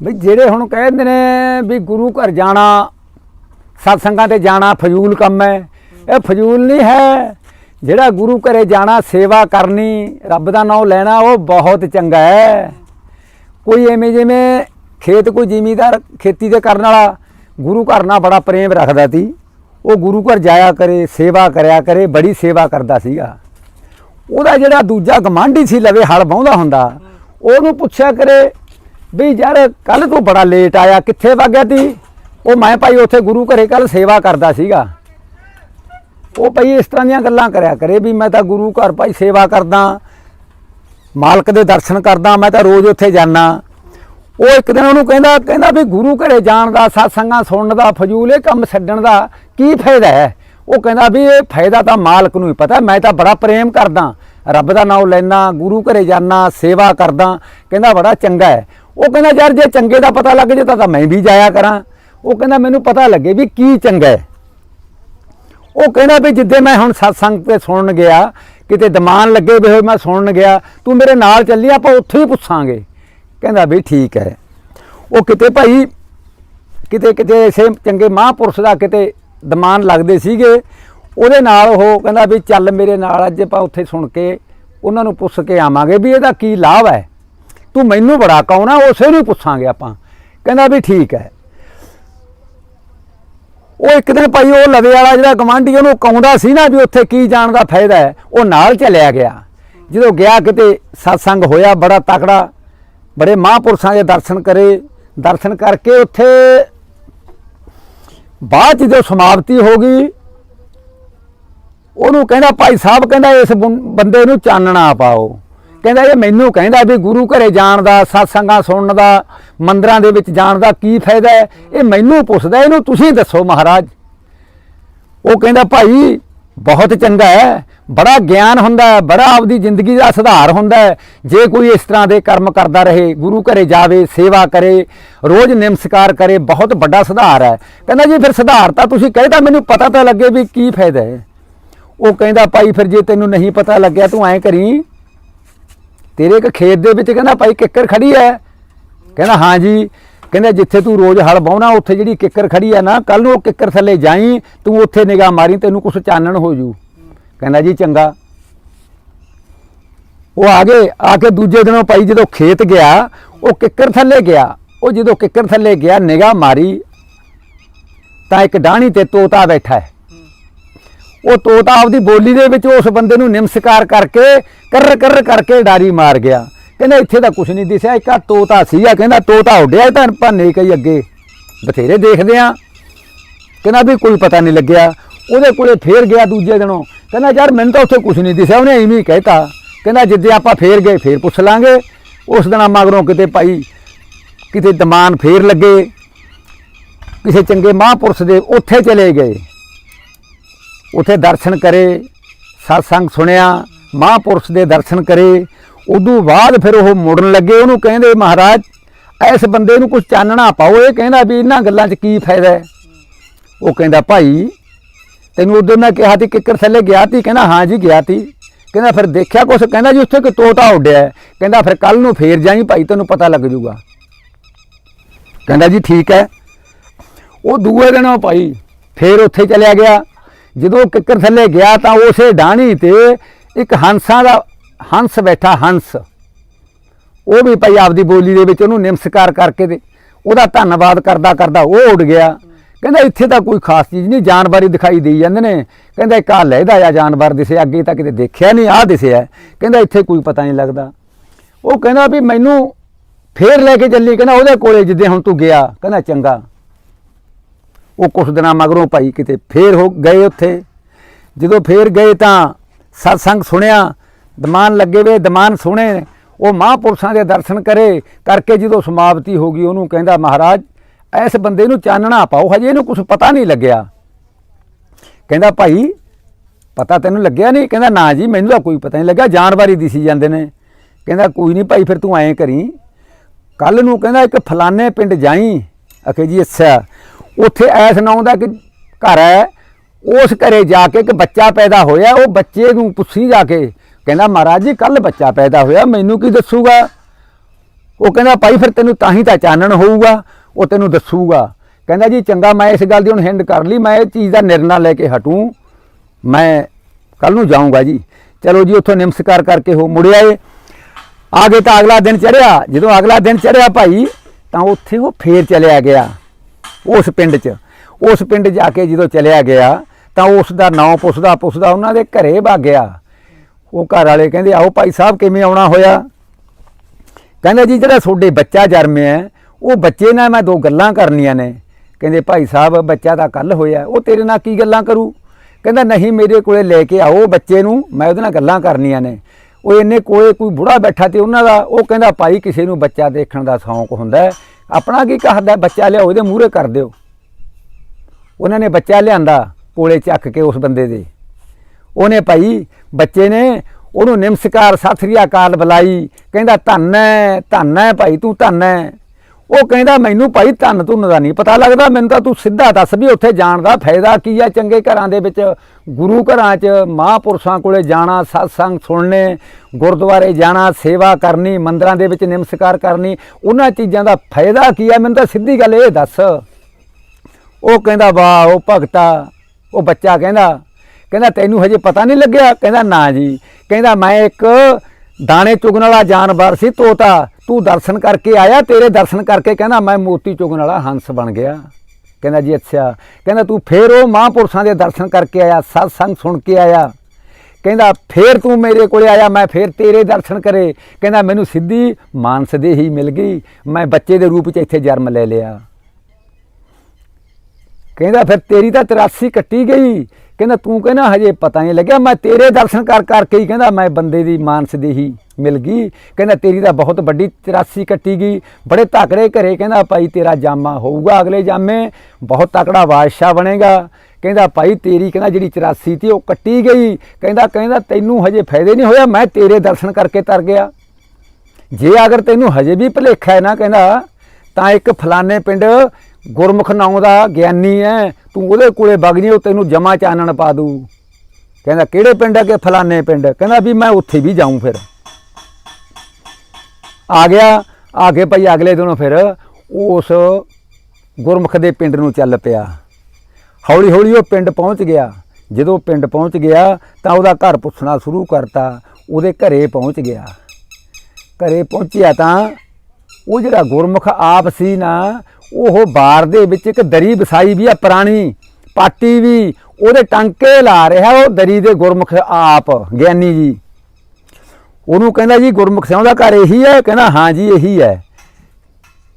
ਵੀ ਜਿਹੜੇ ਹੁਣ ਕਹਿੰਦੇ ਨੇ ਵੀ ਗੁਰੂ ਘਰ ਜਾਣਾ, ਸਤਸੰਗਾਂ ਤੇ ਜਾਣਾ ਫਜ਼ੂਲ ਕੰਮ ਹੈ, ਇਹ ਫਜ਼ੂਲ ਨਹੀਂ ਹੈ। ਜਿਹੜਾ ਗੁਰੂ ਘਰੇ ਜਾਣਾ, ਸੇਵਾ ਕਰਨੀ, ਰੱਬ ਦਾ ਨਾਮ ਲੈਣਾ, ਉਹ ਬਹੁਤ ਚੰਗਾ ਹੈ। ਕੋਈ ਐਵੇਂ ਜਿਵੇਂ ਖੇਤ ਕੋਈ ਜ਼ਿਮੀਦਾਰ ਖੇਤੀ ਦੇ ਕਰਨ ਵਾਲਾ, ਗੁਰੂ ਘਰ ਨਾਲ ਬੜਾ ਪ੍ਰੇਮ ਰੱਖਦਾ ਸੀ। ਉਹ ਗੁਰੂ ਘਰ ਜਾਇਆ ਕਰੇ, ਸੇਵਾ ਕਰਿਆ ਕਰੇ, ਬੜੀ ਸੇਵਾ ਕਰਦਾ ਸੀਗਾ। ਉਹਦਾ ਜਿਹੜਾ ਦੂਜਾ ਗਮਾਂਢੀ ਸੀ, ਲਵੇ ਹਲ ਵਾਹੁੰਦਾ ਹੁੰਦਾ, ਉਹਨੂੰ ਪੁੱਛਿਆ ਕਰੇ ਵੀ ਯਾਰ ਕੱਲ ਤੂੰ ਬੜਾ ਲੇਟ ਆਇਆ, ਕਿੱਥੇ ਵਗ ਗਿਆ ਤੀ? ਉਹ ਮੈਂ ਭਾਈ ਉੱਥੇ ਗੁਰੂ ਘਰੇ ਕੱਲ ਸੇਵਾ ਕਰਦਾ ਸੀਗਾ। ਉਹ ਭਾਈ ਇਸ ਤਰ੍ਹਾਂ ਦੀਆਂ ਗੱਲਾਂ ਕਰਿਆ ਕਰੇ ਵੀ ਮੈਂ ਤਾਂ ਗੁਰੂ ਘਰ ਭਾਈ ਸੇਵਾ ਕਰਦਾ, ਮਾਲਕ ਦੇ ਦਰਸ਼ਨ ਕਰਦਾ, ਮੈਂ ਤਾਂ ਰੋਜ਼ ਉੱਥੇ ਜਾਣਾ ਉਹ ਇੱਕ ਦਿਨ ਉਹਨੂੰ ਕਹਿੰਦਾ ਕਹਿੰਦਾ ਵੀ ਗੁਰੂ ਘਰੇ ਜਾਣ ਦਾ, ਸਤਸੰਗਾਂ ਸੁਣਨ ਦਾ, ਫਜ਼ੂਲ ਇਹ ਕੰਮ ਛੱਡਣ ਦਾ ਕੀ ਫਾਇਦਾ ਹੈ? ਉਹ ਕਹਿੰਦਾ ਵੀ ਇਹ ਫਾਇਦਾ ਤਾਂ ਮਾਲਕ ਨੂੰ ਹੀ ਪਤਾ, ਮੈਂ ਤਾਂ ਬੜਾ ਪ੍ਰੇਮ ਕਰਦਾ। ਰੱਬ ਦਾ ਨਾਮ ਲੈਣਾ ਗੁਰੂ ਘਰੇ ਜਾਣਾ ਸੇਵਾ ਕਰਦਾ। ਕਹਿੰਦਾ ਬੜਾ ਚੰਗਾ ਹੈ। ਉਹ ਕਹਿੰਦਾ, ਯਾਰ ਜੇ ਚੰਗੇ ਦਾ ਪਤਾ ਲੱਗ ਜੇ ਤਾਂ ਮੈਂ ਵੀ ਜਾਇਆ ਕਰਾਂ। ਉਹ ਕਹਿੰਦਾ, ਮੈਨੂੰ ਪਤਾ ਲੱਗੇ ਵੀ ਕੀ ਚੰਗਾ ਹੈ। ਉਹ ਕਹਿੰਦਾ ਵੀ ਜਿੱਦੇ ਮੈਂ ਹੁਣ ਸਤਸੰਗ ਤੇ ਸੁਣਨ ਗਿਆ, ਕਿਤੇ ਦਿਮਾਨ ਲੱਗੇ ਵੀ ਹੋਏ, ਮੈਂ ਸੁਣਨ ਗਿਆ, ਤੂੰ ਮੇਰੇ ਨਾਲ ਚੱਲੀ, ਆਪਾਂ ਉੱਥੇ ਹੀ ਪੁੱਛਾਂਗੇ। ਕਹਿੰਦਾ ਵੀ ਠੀਕ ਹੈ। ਉਹ ਕਿਤੇ ਭਾਈ, ਕਿਤੇ ਕਿਤੇ ਐਸੇ ਚੰਗੇ ਮਹਾਂਪੁਰਸ਼ ਦਾ ਕਿਤੇ ਦਿਮਾਨ ਲੱਗਦੇ ਸੀਗੇ, ਉਹਦੇ ਨਾਲ ਉਹ ਕਹਿੰਦਾ ਵੀ ਚੱਲ ਮੇਰੇ ਨਾਲ ਅੱਜ ਆਪਾਂ ਉੱਥੇ ਸੁਣ ਕੇ, ਉਹਨਾਂ ਨੂੰ ਪੁੱਛ ਕੇ ਆਵਾਂਗੇ ਵੀ ਇਹਦਾ ਕੀ ਲਾਭ ਹੈ। ਤੂੰ ਮੈਨੂੰ ਬੜਾ ਕਹਣਾ ਉਸੇ ਨੂੰ ਹੀ ਪੁੱਛਾਂਗੇ ਆਪਾਂ। ਕਹਿੰਦਾ ਵੀ ਠੀਕ ਹੈ। ਉਹ ਇੱਕ ਦਿਨ ਭਾਈ ਉਹ ਲਵੇ ਵਾਲਾ ਜਿਹੜਾ ਗਵਾਂਢੀ ਉਹਨੂੰ ਕਹੁੰਦਾ ਸੀ ਨਾ ਵੀ ਉੱਥੇ ਕੀ ਜਾਣ ਦਾ ਫਾਇਦਾ ਹੈ, ਉਹ ਨਾਲ ਚਲਿਆ ਗਿਆ। ਜਦੋਂ ਗਿਆ ਕਿਤੇ satsang ਹੋਇਆ, ਬੜਾ ਤਕੜਾ, ਬੜੇ ਮਹਾਂਪੁਰਸ਼ਾਂ ਦੇ ਦਰਸ਼ਨ ਕਰੇ। ਦਰਸ਼ਨ ਕਰਕੇ ਉੱਥੇ ਬਾਅਦ 'ਚ ਜਦੋਂ ਸਮਾਪਤੀ ਹੋ ਗਈ, ਉਹਨੂੰ ਕਹਿੰਦਾ ਭਾਈ ਸਾਹਿਬ, ਕਹਿੰਦਾ ਇਸ ਬੰਦੇ ਨੂੰ ਚਾਨਣਾ ਪਾਓ। ਕਹਿੰਦਾ ਇਹ ਮੈਨੂੰ ਕਹਿੰਦਾ ਵੀ ਗੁਰੂ ਘਰੇ ਜਾਣ ਦਾ ਸਤਸੰਗਾਂ ਸੁਣਨ ਦਾ ਮੰਦਰਾਂ ਦੇ ਵਿੱਚ ਜਾਣ ਦਾ ਕੀ ਫਾਇਦਾ ਹੈ? ਇਹ ਮੈਨੂੰ ਪੁੱਛਦਾ, ਇਹਨੂੰ ਤੁਸੀਂ ਦੱਸੋ ਮਹਾਰਾਜ। ਉਹ ਕਹਿੰਦਾ, ਭਾਈ, ਬਹੁਤ ਚੰਗਾ ਹੈ, ਬੜਾ ਗਿਆਨ ਹੁੰਦਾ ਹੈ, ਬੜਾ ਆਪਦੀ ਜ਼ਿੰਦਗੀ ਦਾ ਸੁਧਾਰ ਹੁੰਦਾ ਹੈ। ਜੇ ਕੋਈ ਇਸ ਤਰ੍ਹਾਂ ਦੇ ਕਰਮ ਕਰਦਾ ਰਹੇ, ਗੁਰੂ ਘਰੇ ਜਾਵੇ, ਸੇਵਾ ਕਰੇ, ਰੋਜ਼ ਨਿਮਸਕਾਰ ਕਰੇ, ਬਹੁਤ ਵੱਡਾ ਸੁਧਾਰ ਹੈ। ਕਹਿੰਦਾ, ਜੀ ਫਿਰ ਸੁਧਾਰ ਤਾਂ ਤੁਸੀਂ ਕਹਿੰਦਾ ਮੈਨੂੰ ਪਤਾ ਤਾਂ ਲੱਗੇ ਵੀ ਕੀ ਫਾਇਦਾ ਹੈ। ਉਹ ਕਹਿੰਦਾ, ਭਾਈ, ਫਿਰ ਜੇ ਤੈਨੂੰ ਨਹੀਂ ਪਤਾ ਲੱਗਿਆ, ਤੂੰ ਐਂ ਕਰੀ ਤੇਰੇ ਇੱਕ ਖੇਤ ਦੇ ਵਿੱਚ ਕਹਿੰਦਾ ਭਾਈ ਕਿੱਕਰ ਖੜੀ ਹੈ ਕਹਿੰਦਾ, ਹਾਂ ਜੀ। ਕਹਿੰਦਾ, ਜਿੱਥੇ ਤੂੰ ਰੋਜ਼ ਹਲ ਬਾਉਣਾ ਉੱਥੇ ਜਿਹੜੀ ਕਿੱਕਰ ਖੜੀ ਹੈ ਨਾ ਕੱਲ ਨੂੰ ਉਹ ਕਿੱਕਰ ਥੱਲੇ ਜਾਈ, ਤੂੰ ਉੱਥੇ ਨਿਗਾਹ ਮਾਰੀ, ਤੈਨੂੰ ਕੁਛ ਚਾਨਣ ਹੋ ਜੂ। ਕਹਿੰਦਾ ਜੀ, ਚੰਗਾ। ਉਹ ਆ ਗਏ। ਆ ਕੇ ਦੂਜੇ ਦਿਨੋਂ ਭਾਈ ਜਦੋਂ ਖੇਤ ਗਿਆ, ਉਹ ਕਿੱਕਰ ਥੱਲੇ ਗਿਆ। ਉਹ ਜਦੋਂ ਕਿੱਕਰ ਥੱਲੇ ਗਿਆ, ਨਿਗਾਹ ਮਾਰੀ, ਤਾਂ ਇੱਕ ਡਾਣੀ ਤੇ ਤੋਤਾ ਬੈਠਾ ਹੈ। ਉਹ ਤੋਤਾ ਆਪਦੀ ਬੋਲੀ ਦੇ ਵਿੱਚ ਉਸ ਬੰਦੇ ਨੂੰ ਨਿਮਸਕਾਰ ਕਰਕੇ ਕਰਰ ਕਰਰ ਕਰਕੇ ਡਾਰੀ ਮਾਰ ਗਿਆ। ਕਹਿੰਦਾ ਇੱਥੇ ਤਾਂ ਕੁਝ ਨਹੀਂ ਦਿਸਿਆ, ਇੱਕ ਆਹ ਤੋਤਾ ਸੀਗਾ। ਕਹਿੰਦਾ ਤੋਤਾ ਉੱਡਿਆ ਇਹ ਤਾਂ ਭਾਨੇ ਕਈ ਅੱਗੇ। ਬਥੇਰੇ ਦੇਖਦੇ ਆ। ਕਹਿੰਦਾ ਵੀ ਕੋਈ ਪਤਾ ਨਹੀਂ ਲੱਗਿਆ। ਉਹਦੇ ਕੋਲੇ ਫੇਰ ਗਿਆ ਦੂਜੇ ਦਿਨੋਂ। ਕਹਿੰਦਾ ਯਾਰ ਮੈਨੂੰ ਤਾਂ ਉੱਥੇ ਕੁਝ ਨਹੀਂ ਦਿਸਿਆ, ਉਹਨੇ ਐਵੇਂ ਹੀ ਕਹਿਤਾ। ਕਹਿੰਦਾ ਜਿੱਦੇ ਆਪਾਂ ਫੇਰ ਗਏ, ਫੇਰ ਪੁੱਛ ਲਾਂਗੇ। ਉਸ ਦਿਨ ਮਗਰੋਂ ਕਿਤੇ ਭਾਈ ਕਿਤੇ ਦਮਾਨ ਫੇਰ ਲੱਗੇ। ਕਿਸੇ ਚੰਗੇ ਮਹਾਂਪੁਰਸ਼ ਦੇ ਉੱਥੇ ਚਲੇ ਗਏ। ਉਥੇ ਦਰਸ਼ਨ ਕਰੇ satsang ਸੁਣਿਆ, ਮਹਾਂਪੁਰਸ਼ ਦੇ ਦਰਸ਼ਨ ਕਰੇ। ਉਦੋਂ ਬਾਅਦ ਫਿਰ ਉਹ ਮੁੜਨ ਲੱਗੇ, ਉਹਨੂੰ ਕਹਿੰਦੇ, ਮਹਾਰਾਜ, ਇਸ ਬੰਦੇ ਨੂੰ ਕੁਝ ਚਾਨਣਾ ਪਾਓ। ਇਹ ਕਹਿੰਦਾ ਵੀ ਇਹਨਾਂ ਗੱਲਾਂ 'ਚ ਕੀ ਫਾਇਦਾ ਹੈ? ਉਹ ਕਹਿੰਦਾ, ਭਾਈ, ਤੈਨੂੰ ਉਦੋਂ ਮੈਂ ਕਿਹਾ ਸੀ ਕਿੱਕਰ ਥੱਲੇ ਗਿਆ ਤੀ? ਕਹਿੰਦਾ, ਹਾਂ ਜੀ, ਗਿਆ ਤੀ। ਕਹਿੰਦਾ, ਫਿਰ ਦੇਖਿਆ ਕੁਛ? ਕਹਿੰਦਾ, ਜੀ, ਉੱਥੇ ਕਿ ਤੋਤਾ ਉੱਡਿਆ ਕਹਿੰਦਾ, ਫਿਰ ਕੱਲ ਨੂੰ ਫੇਰ ਜਾਈ, ਭਾਈ, ਤੈਨੂੰ ਪਤਾ ਲੱਗ ਜੂਗਾ। ਕਹਿੰਦਾ, ਜੀ, ਠੀਕ ਹੈ। ਉਹ ਦੂਏ ਦਿਨ ਉਹ ਭਾਈ ਫੇਰ ਉੱਥੇ ਚਲਿਆ ਗਿਆ। ਜਦੋਂ ਕਿੱਕਰ ਥੱਲੇ ਗਿਆ ਤਾਂ ਉਸੇ ਡਾਣੀ ਤੇ ਇੱਕ ਹੰਸਾਂ ਦਾ ਹੰਸ ਬੈਠਾ, ਹੰਸ। ਉਹ ਵੀ ਭਾਈ ਆਪਦੀ ਬੋਲੀ ਦੇ ਵਿੱਚ ਉਹਨੂੰ ਨਿਮਸਕਾਰ ਕਰਕੇ ਤੇ ਉਹਦਾ ਧੰਨਵਾਦ ਕਰਦਾ ਕਰਦਾ ਉਹ ਉੱਡ ਗਿਆ। ਕਹਿੰਦਾ ਇੱਥੇ ਤਾਂ ਕੋਈ ਖਾਸ ਚੀਜ਼ ਨਹੀਂ, ਜਾਨਵਰ ਹੀ ਦਿਖਾਈ ਦੇਈ ਜਾਂਦੇ ਨੇ। ਕਹਿੰਦਾ ਇੱਕ ਆ ਲੈਦਾ ਆ ਜਾਨਵਰ ਦਿਸੇ, ਅੱਗੇ ਤਾਂ ਕਿਤੇ ਦੇਖਿਆ ਨਹੀਂ, ਆਹ ਦਿਸਿਆ ਕਹਿੰਦਾ ਇੱਥੇ ਕੋਈ ਪਤਾ ਨਹੀਂ ਲੱਗਦਾ। ਉਹ ਕਹਿੰਦਾ ਵੀ ਮੈਨੂੰ ਫੇਰ ਲੈ ਕੇ ਚੱਲੀ। ਕਹਿੰਦਾ ਉਹਦੇ ਕੋਲੇ ਜਿੱਦੇ ਹੁਣ ਤੂੰ ਗਿਆ। ਕਹਿੰਦਾ ਚੰਗਾ। ਉਹ ਕੁਛ ਦਿਨਾਂ ਮਗਰੋਂ ਭਾਈ ਕਿਤੇ ਫੇਰ ਹੋ ਗਏ ਉੱਥੇ। ਜਦੋਂ ਫੇਰ ਗਏ ਤਾਂ ਸਤਸੰਗ ਸੁਣਿਆ, ਦਮਾਨ ਲੱਗੇ ਵੇ, ਦਮਾਨ ਸੁਣੇ, ਉਹ ਮਹਾਂਪੁਰਸ਼ਾਂ ਦੇ ਦਰਸ਼ਨ ਕਰੇ। ਕਰਕੇ ਜਦੋਂ ਸਮਾਪਤੀ ਹੋ ਗਈ, ਉਹਨੂੰ ਕਹਿੰਦਾ, ਮਹਾਰਾਜ, ਇਸ ਬੰਦੇ ਨੂੰ ਚਾਨਣਾ ਪਾਓ, ਹਜੇ ਇਹਨੂੰ ਕੁਝ ਪਤਾ ਨਹੀਂ ਲੱਗਿਆ। ਕਹਿੰਦਾ, ਭਾਈ, ਪਤਾ ਤੈਨੂੰ ਲੱਗਿਆ ਨਹੀਂ? ਕਹਿੰਦਾ, ਨਾ ਜੀ, ਮੈਨੂੰ ਤਾਂ ਕੋਈ ਪਤਾ ਨਹੀਂ ਲੱਗਾ ਜਾਨਵਰ ਹੀ ਦਿਸੀ ਜਾਂਦੇ ਨੇ। ਕਹਿੰਦਾ, ਕੋਈ ਨਹੀਂ ਭਾਈ, ਫਿਰ ਤੂੰ ਐਂ ਕਰੀ। ਕੱਲ ਨੂੰ ਕਹਿੰਦਾ, ਇੱਕ ਫਲਾਣੇ ਪਿੰਡ ਜਾਈ, ਅਖੇ ਜੀ ਅੱਛਾ ਉੱਥੇ ਐਸ ਨਾਂ ਦਾ ਇੱਕ ਘਰ ਹੈ। ਉਸ ਘਰੇ ਜਾ ਕੇ ਇੱਕ ਬੱਚਾ ਪੈਦਾ ਹੋਇਆ। ਉਹ ਬੱਚੇ ਨੂੰ ਪੁੱਛੀ ਜਾ ਕੇ ਕਹਿੰਦਾ, ਮਹਾਰਾਜ ਜੀ ਕੱਲ ਬੱਚਾ ਪੈਦਾ ਹੋਇਆ, ਮੈਨੂੰ ਕੀ ਦੱਸੂਗਾ? ਉਹ ਕਹਿੰਦਾ, ਭਾਈ, ਫਿਰ ਤੈਨੂੰ ਤਾਂ ਹੀ ਤਾਂ ਚਾਨਣ ਹੋਊਗਾ, ਉਹ ਤੈਨੂੰ ਦੱਸੂਗਾ। ਕਹਿੰਦਾ, ਜੀ, ਚੰਗਾ, ਮੈਂ ਇਸ ਗੱਲ ਦੀ ਹੁਣ ਹਿੰਡ ਕਰ ਲਈ। ਮੈਂ ਇਹ ਚੀਜ਼ ਦਾ ਨਿਰਣਾ ਲੈ ਕੇ ਹਟੂੰ। ਮੈਂ ਕੱਲ ਨੂੰ ਜਾਊਂਗਾ ਜੀ। ਚਲੋ ਜੀ, ਉੱਥੋਂ ਨਿਮਸਕਾਰ ਕਰਕੇ ਹੋ ਮੁੜਿਆ ਏ ਆਗੇ ਤਾਂ ਅਗਲਾ ਦਿਨ ਚੜਿਆ ਜਦੋਂ ਅਗਲਾ ਦਿਨ ਚੜਿਆ ਭਾਈ, ਤਾਂ ਉੱਥੇ ਉਹ ਫੇਰ ਚਲਿਆ ਗਿਆ। ਉਸ ਪਿੰਡ 'ਚ। ਉਸ ਪਿੰਡ ਜਾ ਕੇ ਜਦੋਂ ਚਲਿਆ ਗਿਆ, ਤਾਂ ਉਸ ਦਾ ਨਾਂ ਪੁੱਛਦਾ ਪੁੱਛਦਾ ਉਹਨਾਂ ਦੇ ਘਰੇ ਵਗ ਗਿਆ ਉਹ ਘਰ ਵਾਲੇ ਕਹਿੰਦੇ, ਆਓ ਭਾਈ ਸਾਹਿਬ, ਕਿਵੇਂ ਆਉਣਾ ਹੋਇਆ? ਕਹਿੰਦਾ, ਜੀ, ਜਿਹੜਾ ਤੁਹਾਡੇ ਬੱਚਾ ਜਨਮਿਆ ਉਹ ਬੱਚੇ ਨਾਲ ਮੈਂ ਦੋ ਗੱਲਾਂ ਕਰਨੀਆਂ ਨੇ। ਕਹਿੰਦੇ, ਭਾਈ ਸਾਹਿਬ, ਬੱਚਾ ਤਾਂ ਕੱਲ ਹੋਇਆ, ਉਹ ਤੇਰੇ ਨਾਲ ਕੀ ਗੱਲਾਂ ਕਰੂ? ਕਹਿੰਦਾ, ਨਹੀਂ, ਮੇਰੇ ਕੋਲੇ ਲੈ ਕੇ ਆਓ ਬੱਚੇ ਨੂੰ, ਮੈਂ ਉਹਦੇ ਨਾਲ ਗੱਲਾਂ ਕਰਨੀਆਂ ਨੇ। ਉਹ ਇੰਨੇ ਕੋਲੇ ਕੋਈ ਬੁੜਾ ਬੈਠਾ ਤੇ ਉਹਨਾਂ ਦਾ, ਉਹ ਕਹਿੰਦਾ, ਭਾਈ, ਕਿਸੇ ਨੂੰ ਬੱਚਾ ਦੇਖਣ ਦਾ ਸ਼ੌਂਕ ਹੁੰਦਾ ਆਪਣਾ ਕੀ ਕਹਦਾ ਬੱਚਾ ਲਿਆਓ ਉਹਦੇ ਮੂਹਰੇ ਕਰ ਦਿਓ। ਉਹਨਾਂ ਨੇ ਬੱਚਾ ਲਿਆਂਦਾ ਕੋਲੇ ਚੱਕ ਕੇ ਉਸ ਬੰਦੇ ਦੇ। ਉਹਨੇ ਭਾਈ, ਬੱਚੇ ਨੇ ਉਹਨੂੰ ਨਿਮਸਕਾਰ ਸਤਿ ਸ੍ਰੀ ਅਕਾਲ ਬੁਲਾਈ, ਕਹਿੰਦਾ, ਧੰਨ ਹੈ ਧੰਨ ਹੈ ਭਾਈ, ਤੂੰ ਧੰਨ ਹੈ ਉਹ ਕਹਿੰਦਾ, ਮੈਨੂੰ ਭਾਈ ਧੰਨ ਧੁੰਨ ਦਾ ਨਹੀਂ ਪਤਾ ਲੱਗਦਾ। ਮੈਨੂੰ ਤਾਂ ਤੂੰ ਸਿੱਧਾ ਦੱਸ ਵੀ ਉੱਥੇ ਜਾਣ ਦਾ ਫਾਇਦਾ ਕੀ ਹੈ ਚੰਗੇ ਘਰਾਂ ਦੇ ਵਿੱਚ, ਗੁਰੂ ਘਰਾਂ 'ਚ, ਮਹਾਂਪੁਰਸ਼ਾਂ ਕੋਲੇ ਜਾਣਾ, ਸਤਸੰਗ ਸੁਣਨੇ, ਗੁਰਦੁਆਰੇ ਜਾਣਾ, ਸੇਵਾ ਕਰਨੀ, ਮੰਦਰਾਂ ਦੇ ਵਿੱਚ ਨਿਮਸਕਾਰ ਕਰਨੀ, ਉਹਨਾਂ ਚੀਜ਼ਾਂ ਦਾ ਫਾਇਦਾ ਕੀ ਹੈ ਮੈਨੂੰ ਤਾਂ ਸਿੱਧੀ ਗੱਲ ਇਹ ਦੱਸ। ਉਹ ਕਹਿੰਦਾ, ਵਾਹ, ਉਹ ਭਗਤਾ ਉਹ ਬੱਚਾ ਕਹਿੰਦਾ ਕਹਿੰਦਾ, ਤੈਨੂੰ ਹਜੇ ਪਤਾ ਨਹੀਂ ਲੱਗਿਆ? ਕਹਿੰਦਾ, ਨਾ ਜੀ। ਕਹਿੰਦਾ, ਮੈਂ ਇੱਕ ਦਾਣੇ ਚੁਗਣ ਵਾਲਾ ਜਾਨਵਰ ਸੀ ਤੋਤਾ ਤੂੰ ਦਰਸ਼ਨ ਕਰਕੇ ਆਇਆ, ਤੇਰੇ ਦਰਸ਼ਨ ਕਰਕੇ ਕਹਿੰਦਾ, ਮੈਂ ਮੋਤੀ ਚੁਗਣ ਵਾਲਾ ਹੰਸ ਬਣ ਗਿਆ। ਕਹਿੰਦਾ ਜੀ, ਅੱਛਾ। ਕਹਿੰਦਾ, ਤੂੰ ਫੇਰ ਉਹ ਮਹਾਂਪੁਰਸ਼ਾਂ ਦੇ ਦਰਸ਼ਨ ਕਰਕੇ ਆਇਆ, ਸਤਸੰਗ ਸੁਣ ਕੇ ਆਇਆ। ਕਹਿੰਦਾ, ਫੇਰ ਤੂੰ ਮੇਰੇ ਕੋਲੇ ਆਇਆ, ਮੈਂ ਫੇਰ ਤੇਰੇ ਦਰਸ਼ਨ ਕਰੇ। ਕਹਿੰਦਾ, ਮੈਨੂੰ ਸਿੱਧੀ ਮਾਨਸ ਦੇ ਹੀ ਮਿਲ ਗਈ, ਮੈਂ ਬੱਚੇ ਦੇ ਰੂਪ 'ਚ ਇੱਥੇ ਜਨਮ ਲੈ ਲਿਆ। ਕਹਿੰਦਾ ਫਿਰ ਤੇਰੀ ਤਾਂ 83 ਕੱਟੀ ਗਈ। ਕਹਿੰਦਾ ਤੂੰ ਕਹਿੰਦਾ ਹਜੇ ਪਤਾ ਨਹੀਂ ਲੱਗਿਆ। ਮੈਂ ਤੇਰੇ ਦਰਸ਼ਨ ਕਰ ਕਰਕੇ ਹੀ ਕਹਿੰਦਾ ਮੈਂ ਬੰਦੇ ਦੀ ਮਾਨਸ ਦੀ ਮਿਲ ਗਈ। ਕਹਿੰਦਾ ਤੇਰੀ ਤਾਂ ਬਹੁਤ ਵੱਡੀ 83 ਕੱਟੀ ਗਈ। ਬੜੇ ਤਕੜੇ ਘਰੇ ਕਹਿੰਦਾ ਭਾਈ ਤੇਰਾ ਜਾਮਾ ਹੋਊਗਾ ਅਗਲੇ ਜਾਮੇ। ਬਹੁਤ ਤਕੜਾ ਬਾਦਸ਼ਾਹ ਬਣੇਗਾ। ਕਹਿੰਦਾ ਭਾਈ ਤੇਰੀ ਕਹਿੰਦਾ ਜਿਹੜੀ 84 ਤੀ ਉਹ ਕੱਟੀ ਗਈ। ਕਹਿੰਦਾ ਕਹਿੰਦਾ ਤੈਨੂੰ ਹਜੇ ਫਾਇਦੇ ਨਹੀਂ ਹੋਇਆ। ਮੈਂ ਤੇਰੇ ਦਰਸ਼ਨ ਕਰਕੇ ਤਰ ਗਿਆ। ਜੇ ਅਗਰ ਤੈਨੂੰ ਹਜੇ ਵੀ ਭੁਲੇਖਾ ਹੈ ਨਾ ਕਹਿੰਦਾ, ਤਾਂ ਇੱਕ ਫਲਾਣੇ ਪਿੰਡ ਗੁਰਮੁਖ ਨਾਉ ਦਾ ਗਿਆਨੀ ਹੈ ਤੂੰ ਉਹਦੇ ਕੋਲੇ ਵਗ ਜੀ ਉਹ ਤੈਨੂੰ ਜਮਾ ਚਾਨਣ ਪਾ ਦੂ ਕਹਿੰਦਾ, ਕਿਹੜੇ ਪਿੰਡ ਹੈ ਕਿ ਫਲਾਣੇ ਪਿੰਡ? ਕਹਿੰਦਾ ਵੀ ਮੈਂ ਉੱਥੇ ਵੀ ਜਾਊਂ ਫਿਰ। ਆ ਗਿਆ, ਆ ਕੇ ਭਾਈ ਅਗਲੇ ਦਿਨੋਂ ਫਿਰ ਉਸ ਗੁਰਮੁਖ ਦੇ ਪਿੰਡ ਨੂੰ ਚੱਲ ਪਿਆ। ਹੌਲੀ ਹੌਲੀ ਉਹ ਪਿੰਡ ਪਹੁੰਚ ਗਿਆ। ਜਦੋਂ ਪਿੰਡ ਪਹੁੰਚ ਗਿਆ, ਤਾਂ ਉਹਦਾ ਘਰ ਪੁੱਛਣਾ ਸ਼ੁਰੂ ਕਰਤਾ। ਉਹਦੇ ਘਰੇ ਪਹੁੰਚ ਗਿਆ। ਘਰੇ ਪਹੁੰਚਿਆ ਤਾਂ ਉਹ ਜਿਹੜਾ ਗੁਰਮੁਖ ਆਪ ਸੀ ਨਾ ਉਹ ਬਾਰ ਦੇ ਵਿੱਚ ਇੱਕ ਦਰੀ ਵਸਾਈ ਵੀ ਆ, ਪੁਰਾਣੀ, ਪਾਟੀ ਵੀ, ਉਹਦੇ ਟਾਂਕੇ ਲਾ ਰਿਹਾ ਉਹ ਦਰੀ ਦੇ ਗੁਰਮੁਖ ਆਪ, ਗਿਆਨੀ ਜੀ। ਉਹਨੂੰ ਕਹਿੰਦਾ ਜੀ, ਗੁਰਮੁਖ ਸਿੰਘ ਦਾ ਘਰ ਇਹੀ ਹੈ? ਕਹਿੰਦਾ, ਹਾਂ ਜੀ, ਇਹੀ ਹੈ।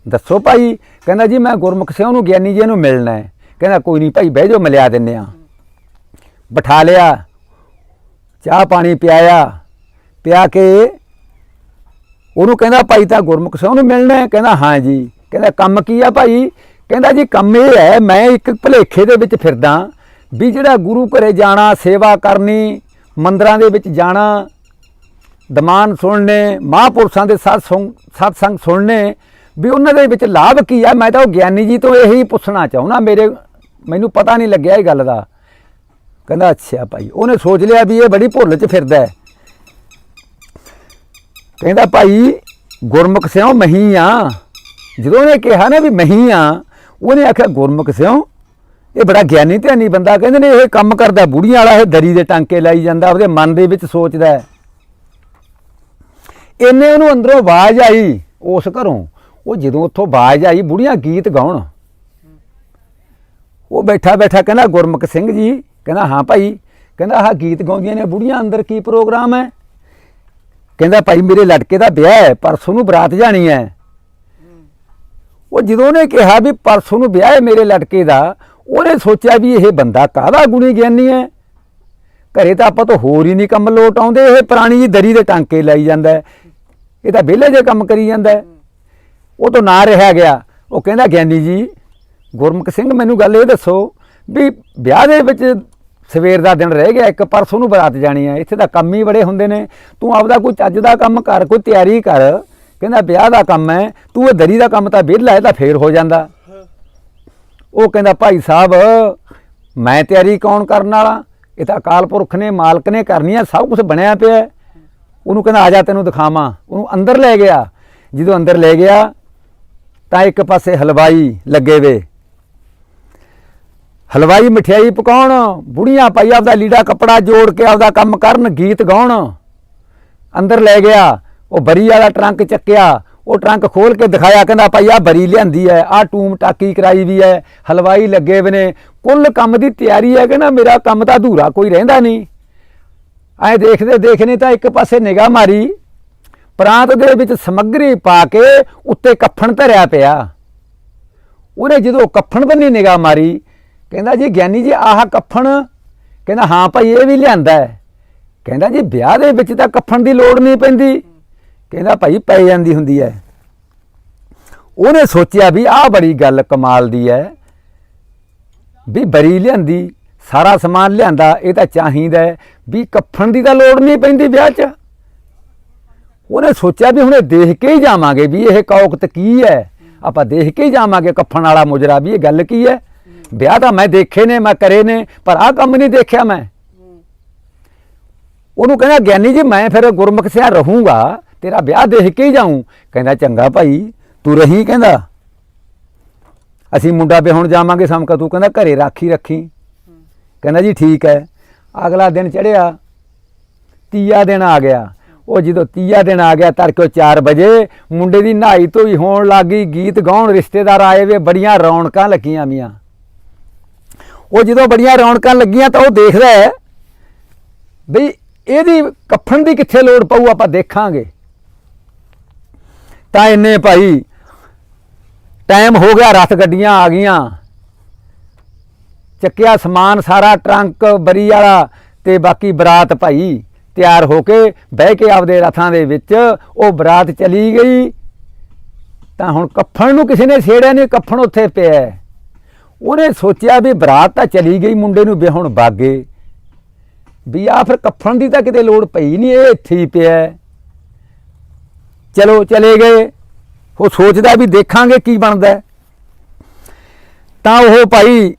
ਦੱਸੋ ਭਾਈ, ਕਹਿੰਦਾ ਜੀ, ਮੈਂ ਗੁਰਮੁਖ ਸਿੰਘ ਨੂੰ, ਗਿਆਨੀ ਜੀ ਨੂੰ ਮਿਲਣਾ ਹੈ। ਕਹਿੰਦਾ, ਕੋਈ ਨਹੀਂ ਭਾਈ, ਬਹਿ ਜਾਓ, ਮਿਲਿਆ ਦਿੰਨੇ ਆ ਬਿਠਾ ਲਿਆ, ਚਾਹ ਪਾਣੀ ਪਿਆਇਆ, ਪਿਆ ਕੇ ਉਹਨੂੰ ਕਹਿੰਦਾ, ਭਾਈ ਤਾਂ ਗੁਰਮੁਖ ਸਿੰਘ ਨੂੰ ਮਿਲਣਾ ਹੈ? ਕਹਿੰਦਾ, ਹਾਂ ਜੀ। ਕਹਿੰਦਾ, ਕੰਮ ਕੀ ਆ ਭਾਈ? ਕਹਿੰਦਾ, ਜੀ, ਕੰਮ ਇਹ ਹੈ, ਮੈਂ ਇੱਕ ਭਲੇਖੇ ਦੇ ਵਿੱਚ ਫਿਰਦਾ ਵੀ ਜਿਹੜਾ ਗੁਰੂ ਘਰੇ ਜਾਣਾ, ਸੇਵਾ ਕਰਨੀ, ਮੰਦਰਾਂ ਦੇ ਵਿੱਚ ਜਾਣਾ, ਦਮਾਨ ਸੁਣਨੇ, ਮਹਾਂਪੁਰਸ਼ਾਂ ਦੇ ਸਤਸੰਗ ਸਤਸੰਗ ਸੁਣਨੇ, ਵੀ ਉਹਨਾਂ ਦੇ ਵਿੱਚ ਲਾਭ ਕੀ ਆ? ਮੈਂ ਤਾਂ ਉਹ ਗਿਆਨੀ ਜੀ ਤੋਂ ਇਹੀ ਪੁੱਛਣਾ ਚਾਹੁੰਦਾ, ਮੇਰੇ, ਮੈਨੂੰ ਪਤਾ ਨਹੀਂ ਲੱਗਿਆ ਇਹ ਗੱਲ ਦਾ। ਕਹਿੰਦਾ, ਅੱਛਾ ਭਾਈ। ਉਹਨੇ ਸੋਚ ਲਿਆ ਵੀ ਇਹ ਬੜੀ ਭੁੱਲ 'ਚ ਫਿਰਦਾ ਹੈ। ਕਹਿੰਦਾ, ਭਾਈ, ਗੁਰਮੁਖ ਸਿਓ ਮਹੀ ਆ। ਜਦੋਂ ਉਹਨੇ ਕਿਹਾ ਨਾ ਵੀ ਮਹੀ ਆ, ਉਹਨੇ ਆਖਿਆ, ਗੁਰਮੁਖ ਸਿਓ ਇਹ ਬੜਾ ਗਿਆਨੀ ਧਿਆਨੀ ਬੰਦਾ, ਕਹਿੰਦੇ ਨੇ ਇਹ ਕੰਮ ਕਰਦਾ, ਬੁੜੀਆਂ ਵਾਲਾ ਇਹ ਦਰੀ ਦੇ ਟਾਂਕੇ ਲਾਈ ਜਾਂਦਾ ਉਹਦੇ ਮਨ ਦੇ ਵਿੱਚ ਸੋਚਦਾ ਇਹਨੇ ਉਹਨੂੰ ਅੰਦਰੋਂ ਆਵਾਜ਼ ਆਈ, ਉਸ ਘਰੋਂ, ਉਹ ਜਦੋਂ ਉੱਥੋਂ ਆਵਾਜ਼ ਆਈ, ਬੁੜੀਆਂ ਗੀਤ ਗਾਉਣ। ਉਹ ਬੈਠਾ ਬੈਠਾ ਕਹਿੰਦਾ, ਗੁਰਮੁਖ ਸਿੰਘ ਜੀ, ਕਹਿੰਦਾ, ਹਾਂ ਭਾਈ। ਕਹਿੰਦਾ, ਆਹ ਗੀਤ ਗਾਉਂਦੀਆਂ ਨੇ ਬੁੜੀਆਂ, ਅੰਦਰ ਕੀ ਪ੍ਰੋਗਰਾਮ ਹੈ? ਕਹਿੰਦਾ, ਭਾਈ ਮੇਰੇ ਲੜਕੇ ਦਾ ਵਿਆਹ ਹੈ, ਪਰਸੋਂ ਨੂੰ ਬਰਾਤ ਜਾਣੀ ਹੈ। ਉਹ ਜਦੋਂ ਉਹਨੇ ਕਿਹਾ ਵੀ ਪਰਸੋਂ ਨੂੰ ਵਿਆਹ ਹੈ ਮੇਰੇ ਲਟਕੇ ਦਾ, ਉਹਨੇ ਸੋਚਿਆ ਵੀ ਇਹ ਬੰਦਾ ਕਾਹਦਾ ਗੁਣੀ ਗਿਆਨੀ ਹੈ? ਘਰੇ ਤਾਂ ਆਪਾਂ ਤੋਂ ਹੋਰ ਹੀ ਨਹੀਂ ਕੰਮ ਲੋਟ ਆਉਂਦੇ, ਇਹ ਪੁਰਾਣੀ ਜੀ ਦਰੀ ਦੇ ਟਾਂਕੇ ਲਾਈ ਜਾਂਦਾ ਇਹ ਤਾਂ ਵਿਹਲੇ ਜੇ ਕੰਮ ਕਰੀ ਜਾਂਦਾ ਉਹ ਤੋਂ ਨਾ ਰਿਹਾ ਗਿਆ। ਉਹ ਕਹਿੰਦਾ, ਗਿਆਨੀ ਜੀ, ਗੁਰਮੁਖ ਸਿੰਘ, ਮੈਨੂੰ ਗੱਲ ਇਹ ਦੱਸੋ ਵੀ ਵਿਆਹ ਦੇ ਵਿੱਚ ਸਵੇਰ ਦਾ ਦਿਨ ਰਹਿ ਗਿਆ, ਇੱਕ ਪਰਸੋਂ ਨੂੰ ਬਰਾਤ ਜਾਣੀ ਹੈ। ਇੱਥੇ ਤਾਂ ਕੰਮ ਹੀ ਬੜੇ ਹੁੰਦੇ ਨੇ। ਤੂੰ ਆਪਦਾ ਕੋਈ ਚੱਜ ਦਾ ਕੰਮ ਕਰ, ਕੋਈ ਤਿਆਰੀ ਕਰ। ਕਹਿੰਦਾ ਵਿਆਹ ਦਾ ਕੰਮ ਹੈ, ਤੂੰ ਇਹ ਦਰੀ ਦਾ ਕੰਮ ਤਾਂ ਵਿਹਲਾ ਹੈ ਤਾਂ ਫੇਰ ਹੋ ਜਾਂਦਾ। ਉਹ ਕਹਿੰਦਾ, ਭਾਈ ਸਾਹਿਬ, ਮੈਂ ਤਿਆਰੀ ਕੌਣ ਕਰਨ ਵਾਲਾ? ਇਹ ਤਾਂ ਅਕਾਲ ਪੁਰਖ ਨੇ, ਮਾਲਕ ਨੇ ਕਰਨੀ ਆ, ਸਭ ਕੁਝ ਬਣਿਆ ਪਿਆ ਉਹਨੂੰ ਕਹਿੰਦਾ, ਆ ਜਾ, ਤੈਨੂੰ ਦਿਖਾਵਾਂ। ਉਹਨੂੰ ਅੰਦਰ ਲੈ ਗਿਆ। ਜਦੋਂ ਅੰਦਰ ਲੈ ਗਿਆ, ਤਾਂ ਇੱਕ ਪਾਸੇ ਹਲਵਾਈ ਲੱਗੇ ਵੇ। ਹਲਵਾਈ ਮਠਿਆਈ ਪਕਾਉਣ, ਬੁੜੀਆਂ ਪਾਈ ਆਪਦਾ ਲੀੜਾ ਕੱਪੜਾ ਜੋੜ ਕੇ ਆਪਦਾ ਕੰਮ ਕਰਨ, ਗੀਤ ਗਾਉਣ। ਅੰਦਰ ਲੈ ਗਿਆ। ਉਹ ਬਰੀ ਵਾਲਾ ਟਰੰਕ ਚੱਕਿਆ, ਉਹ ਟਰੰਕ ਖੋਲ ਕੇ ਦਿਖਾਇਆ, ਕਹਿੰਦਾ ਭਾਈ ਆ ਬਰੀ ਲਿਆਂਦੀ ਹੈ ਆ ਟੂਮ ਟਾਕੀ ਕਰਾਈ ਵੀ ਹੈ, ਹਲਵਾਈ ਲੱਗੇ ਵੇ ਨੇ। ਕੁੱਲ ਕੰਮ ਦੀ ਤਿਆਰੀ ਹੈ ਕਿ ਨਾ ਮੇਰਾ ਕੰਮ ਤਾਂ ਅਧੂਰਾ, ਕੋਈ ਰਹਿੰਦਾ ਨਹੀਂ। ਐ ਦੇਖਦੇ ਦੇਖਨੇ ਤਾਂ ਇੱਕ ਪਾਸੇ ਨਿਗਾਹ ਮਾਰੀ, ਪ੍ਰਾਂਤ ਦੇ ਵਿੱਚ ਸਮੱਗਰੀ ਪਾ ਕੇ ਉੱਤੇ ਕੱਫਣ ਧਰਿਆ ਪਿਆ। ਉਹਨੇ ਜਦੋਂ ਕੱਫਣ ਬੰਨੀ ਨਿਗਾਹ ਮਾਰੀ, ਕਹਿੰਦਾ ਜੀ ਗਿਆਨੀ ਜੀ, ਆਹ ਕੱਫਣ, ਕਹਿੰਦਾ ਹਾਂ ਭਾਈ ਇਹ ਵੀ ਲਿਆਂਦਾ ਹੈ। ਕਹਿੰਦਾ ਜੀ ਵਿਆਹ ਦੇ ਵਿੱਚ ਤਾਂ ਕੱਫਣ ਦੀ ਲੋੜ ਨਹੀਂ ਪੈਂਦੀ। ਕਹਿੰਦਾ ਭਾਈ ਪੈ ਜਾਂਦੀ ਹੁੰਦੀ ਹੈ ਉਹਨੇ ਸੋਚਿਆ ਵੀ ਆਹ ਬੜੀ ਗੱਲ ਕਮਾਲ ਦੀ ਹੈ ਵੀ ਬਰੀ ਲਿਆਂਦੀ, ਸਾਰਾ ਸਮਾਨ ਲਿਆਂਦਾ, ਇਹ ਤਾਂ ਚਾਹੀਦਾ ਵੀ ਕੱਫਣ ਦੀ ਤਾਂ ਲੋੜ ਨਹੀਂ ਪੈਂਦੀ ਵਿਆਹ 'ਚ। ਉਹਨੇ ਸੋਚਿਆ ਵੀ ਹੁਣੇ ਦੇਖ ਕੇ ਹੀ ਜਾਵਾਂਗੇ ਵੀ ਇਹ ਕੌਕਤ ਕੀ ਹੈ ਆਪਾਂ ਦੇਖ ਕੇ ਹੀ ਜਾਵਾਂਗੇ ਕੱਫਣ ਵਾਲਾ ਮੁਜਰਾ ਵੀ ਇਹ ਗੱਲ ਕੀ ਹੈ ਵਿਆਹ ਤਾਂ ਮੈਂ ਦੇਖੇ ਨੇ, ਮੈਂ ਕਰੇ ਨੇ, ਪਰ ਆਹ ਕੰਮ ਨਹੀਂ ਦੇਖਿਆ ਮੈਂ। ਉਹਨੂੰ ਕਹਿੰਦਾ, ਗਿਆਨੀ ਜੀ ਮੈਂ ਫਿਰ ਗੁਰਮੁਖ ਸਿਆ ਰਹੂੰਗਾ। ਤੇਰਾ ਵਿਆਹ ਦੇਖ ਕੇ ਹੀ ਜਾਊਂ। ਕਹਿੰਦਾ, ਚੰਗਾ ਭਾਈ, ਤੂੰ ਰਹੀ? ਕਹਿੰਦਾ। ਅਸੀਂ ਮੁੰਡਾ ਵਿਆਹੁਣ ਜਾਵਾਂਗੇ ਸਮਕਾ, ਤੂੰ ਕਹਿੰਦਾ, ਘਰੇ ਰਾਖੀ ਰੱਖੀ। ਕਹਿੰਦਾ, ਜੀ ਠੀਕ ਹੈ। ਅਗਲਾ ਦਿਨ ਚੜਿਆ ਤੀਆ ਦਿਨ ਆ ਗਿਆ। ਉਹ ਜਦੋਂ ਤੀਆ ਦਿਨ ਆ ਗਿਆ, ਤੜਕੇ 4 ਵਜੇ ਮੁੰਡੇ ਦੀ ਨਹਾਈ ਧੋਈ ਹੋਣ ਲੱਗੀ ਗੀਤ ਗਾਉਣ ਰਿਸ਼ਤੇਦਾਰ ਆਏ ਵੇ, ਬੜੀਆਂ ਰੌਣਕਾਂ ਲੱਗੀਆਂ ਮੀਆਂ। ਉਹ ਜਦੋਂ ਬੜੀਆਂ ਰੌਣਕਾਂ ਲੱਗੀਆਂ ਤਾਂ ਉਹ ਦੇਖਦਾ ਹੈ, ਬਈ ਇਹਦੀ ਕੱਫਣ ਦੀ ਕਿੱਥੇ ਲੋੜ ਪਊ, ਆਪਾਂ ਦੇਖਾਂਗੇ। ਤਾਂ ਇੰਨੇ ਭਾਈ ਟਾਈਮ ਹੋ ਗਿਆ ਰਥ ਗੱਡੀਆਂ ਆ ਗਈਆਂ। ਚੱਕਿਆ ਸਮਾਨ ਸਾਰਾ, ਟਰੰਕ, ਬਰੀ ਵਾਲਾ ਤੇ ਬਾਕੀ ਬਰਾਤ ਭਾਈ, ਤਿਆਰ ਹੋ ਕੇ ਬਹਿ ਕੇ ਆਪਦੇ ਰਥਾਂ ਦੇ ਵਿੱਚ ਉਹ ਬਰਾਤ ਚਲੀ ਗਈ। ਤਾਂ ਹੁਣ ਕੱਫਣ ਨੂੰ ਕਿਸੇ ਨੇ ਛੇੜਿਆ ਨਹੀਂ, ਕੱਫਣ ਉੱਥੇ ਪਿਆ ਉਹਨੇ ਸੋਚਿਆ ਵੀ ਬਰਾਤ ਤਾਂ ਚਲੀ ਗਈ, ਮੁੰਡੇ ਨੂੰ ਵਿਆਹੁਣ ਬਾਗੇ। ਵੀ ਆ ਫਿਰ ਕੱਫਣ ਦੀ ਤਾਂ ਕਿਤੇ ਲੋੜ ਪਈ ਨਹੀਂ, ਇਹ ਇੱਥੇ ਹੀ ਪਿਆ ਚਲੋ ਚਲੇ ਗਏ। ਉਹ ਸੋਚਦਾ ਵੀ ਦੇਖਾਂਗੇ ਕੀ ਬਣਦਾ ਤਾਂ ਉਹ ਭਾਈ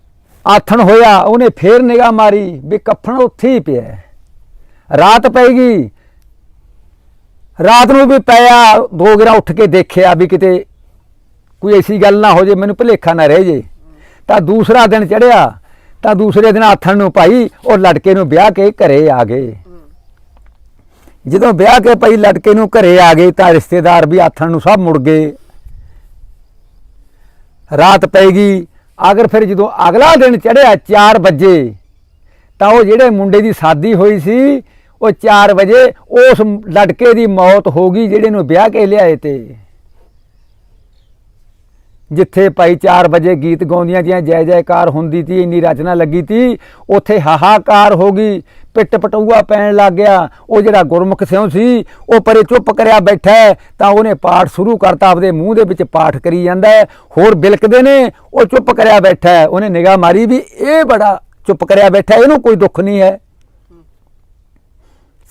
ਆਥਣ ਹੋਇਆ, ਉਹਨੇ ਫੇਰ ਨਿਗਾਹ ਮਾਰੀ ਵੀ ਕੱਫਣ ਉੱਥੇ ਹੀ ਪਿਆ ਰਾਤ ਪੈ ਗਈ। ਰਾਤ ਨੂੰ ਵੀ ਪਿਆ, ਦੋ ਗਿਰਾ ਉੱਠ ਕੇ ਦੇਖਿਆ ਵੀ ਕਿਤੇ ਕੋਈ ਐਸੀ ਗੱਲ ਨਾ ਹੋ ਜੇ, ਮੈਨੂੰ ਭੁਲੇਖਾ ਨਾ ਰਹਿ ਜੇ। ਤਾਂ ਦੂਸਰਾ ਦਿਨ ਚੜਿਆ। ਤਾਂ ਦੂਸਰੇ ਦਿਨ ਆਥਣ ਨੂੰ ਭਾਈ ਉਹ ਲੜਕੇ ਨੂੰ ਵਿਆਹ ਕੇ ਘਰੇ ਆ ਗਏ। ਜਦੋਂ ਵਿਆਹ ਕੇ ਭਾਈ ਲੜਕੇ ਨੂੰ ਘਰੇ ਆ ਗਏ ਤਾਂ ਰਿਸ਼ਤੇਦਾਰ ਵੀ ਆਥਣ ਨੂੰ ਸਭ ਮੁੜ ਗਏ। ਰਾਤ ਪੈ ਗਈ ਅਗਰ ਫਿਰ ਜਦੋਂ ਅਗਲਾ ਦਿਨ ਚੜਿਆ 4 ਵਜੇ, ਤਾਂ ਉਹ ਜਿਹੜੇ ਮੁੰਡੇ ਦੀ ਸਾਦੀ ਹੋਈ ਸੀ, ਉਹ 4 ਵਜੇ ਉਸ ਲੜਕੇ ਦੀ ਮੌਤ ਹੋ ਗਈ ਜਿਹੜੇ ਨੂੰ ਵਿਆਹ ਕੇ ਲਿਆਏ ਤੇ। ਜਿੱਥੇ ਭਾਈ 4 ਵਜੇ ਗੀਤ ਗਾਉਂਦੀਆਂ ਜੀਆਂ ਜੈ ਜੈਕਾਰ ਹੁੰਦੀ ਤੀ, ਇੰਨੀ ਰਚਨਾ ਲੱਗੀ ਤੀ, ਉੱਥੇ ਹਾਹਾਕਾਰ ਹੋ ਗਈ ਪਿੱਟ ਪਟੂਆ ਪੈਣ ਲੱਗ ਗਿਆ। ਉਹ ਜਿਹੜਾ ਗੁਰਮੁਖ ਸਿਉ ਸੀ, ਉਹ ਪਰੇ ਚੁੱਪ ਕਰਿਆ ਬੈਠਾ ਤਾਂ ਉਹਨੇ ਪਾਠ ਸ਼ੁਰੂ ਕਰਤਾ, ਆਪਦੇ ਮੂੰਹ ਦੇ ਵਿੱਚ ਪਾਠ ਕਰੀ ਜਾਂਦਾ ਹੋਰ ਬਿਲਕਦੇ ਨੇ, ਉਹ ਚੁੱਪ ਕਰਿਆ ਬੈਠਾ ਉਹਨੇ ਨਿਗਾਹ ਮਾਰੀ ਵੀ ਇਹ ਬੜਾ ਚੁੱਪ ਕਰਿਆ ਬੈਠਾ ਇਹਨੂੰ ਕੋਈ ਦੁੱਖ ਨਹੀਂ ਹੈ।